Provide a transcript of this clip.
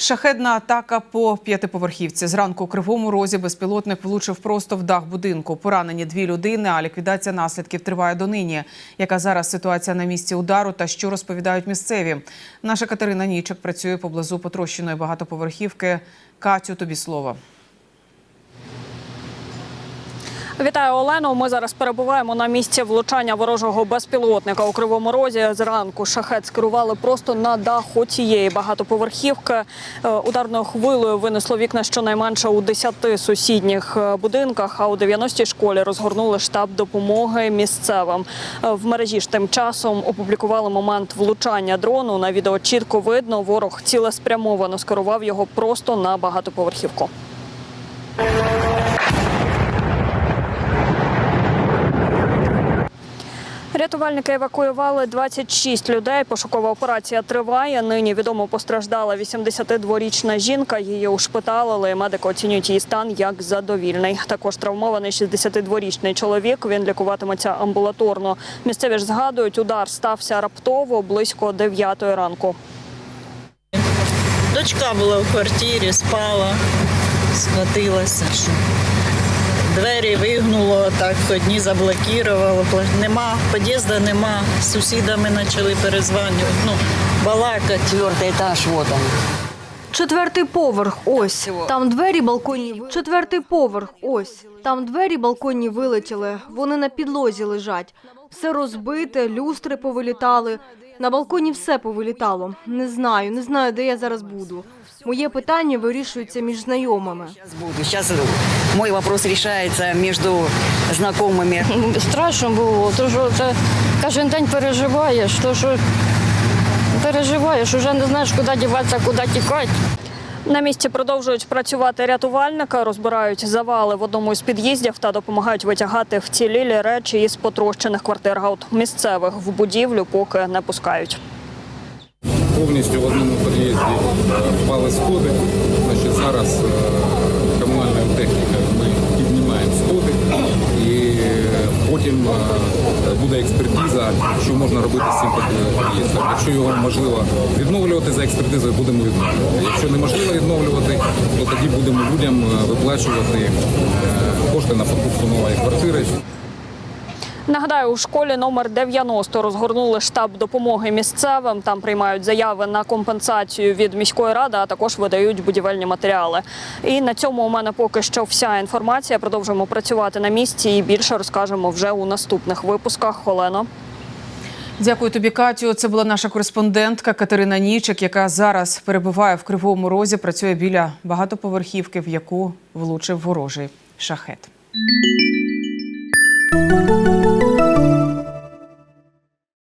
Шахедна атака по п'ятиповерхівці. Зранку у Кривому Розі безпілотник влучив просто в дах будинку. Поранені дві людини, а ліквідація наслідків триває донині. Яка зараз ситуація на місці удару та що розповідають місцеві? Наша Катерина Нічик працює поблизу потрощеної багатоповерхівки. Катю, тобі слово. Вітаю Олено. Ми зараз перебуваємо на місці влучання ворожого безпілотника у Кривому Розі. Зранку шахет скерували просто на даху цієї багатоповерхівки. Е, Ударною хвилею винесло вікна щонайменше у 10 сусідніх е, будинках. А у 90-й школі розгорнули штаб допомоги місцевим. Е, В мережі ж тим часом опублікували момент влучання дрону. На відео чітко видно, ворог цілеспрямовано скерував його просто на багатоповерхівку. Рятувальники евакуювали 26 людей. Пошукова операція триває. Нині відомо постраждала 82-річна жінка. Її ушпиталили. Медики оцінюють її стан як задовільний. Також травмований 62-річний чоловік. Він лікуватиметься амбулаторно. Місцеві ж згадують, удар стався раптово близько 9 ранку. Дочка була в квартирі, спала, схватилася. Двері вигнуло, так одні заблокувало. Нема, під'їзду нема. З сусідами почали перезванювати. Ну, балакати. Четвертий етаж, вот он. Четвертий поверх, ось. Там двері балконні. Четвертий поверх, ось. Там двері балконні вилетіли. Вони на підлозі лежать. Все розбите, люстри повилітали. На балконі все повилітало. Не знаю, не знаю, де я зараз буду. Моє питання вирішується між знайомими. Сейчас буду. Сейчас мой вопрос решается между знакомыми. страшно було, то що кожен день переживаєш, то що переживаєш, вже не знаєш, куди діватися, куди тікати. На місці продовжують працювати рятувальники, розбирають завали в одному із під'їздів та допомагають витягати вцілілі речі із потрощених квартир. гаут. місцевих в будівлю поки не пускають. повністю в одному під'їзді е, впали сходи. Значить, зараз е, комунальною технікою ми піднімаємо сходи і е, е, буде експертиза, що можна робити з цим під'їздом. Якщо його можливо відновлювати за експертизою, будемо відновлювати. Якщо неможливо відновлювати, то тоді будемо людям е, виплачувати е, кошти на покупку нової квартири. Нагадаю, у школі номер 90 розгорнули штаб допомоги місцевим. Там приймають заяви на компенсацію від міської ради, а також видають будівельні матеріали. І на цьому у мене поки що вся інформація. Продовжуємо працювати на місці і більше розкажемо вже у наступних випусках. Олено. Дякую тобі, Катю. Це була наша кореспондентка Катерина Нічик, яка зараз перебуває в Кривому Розі, працює біля багатоповерхівки, в яку влучив ворожий шахет.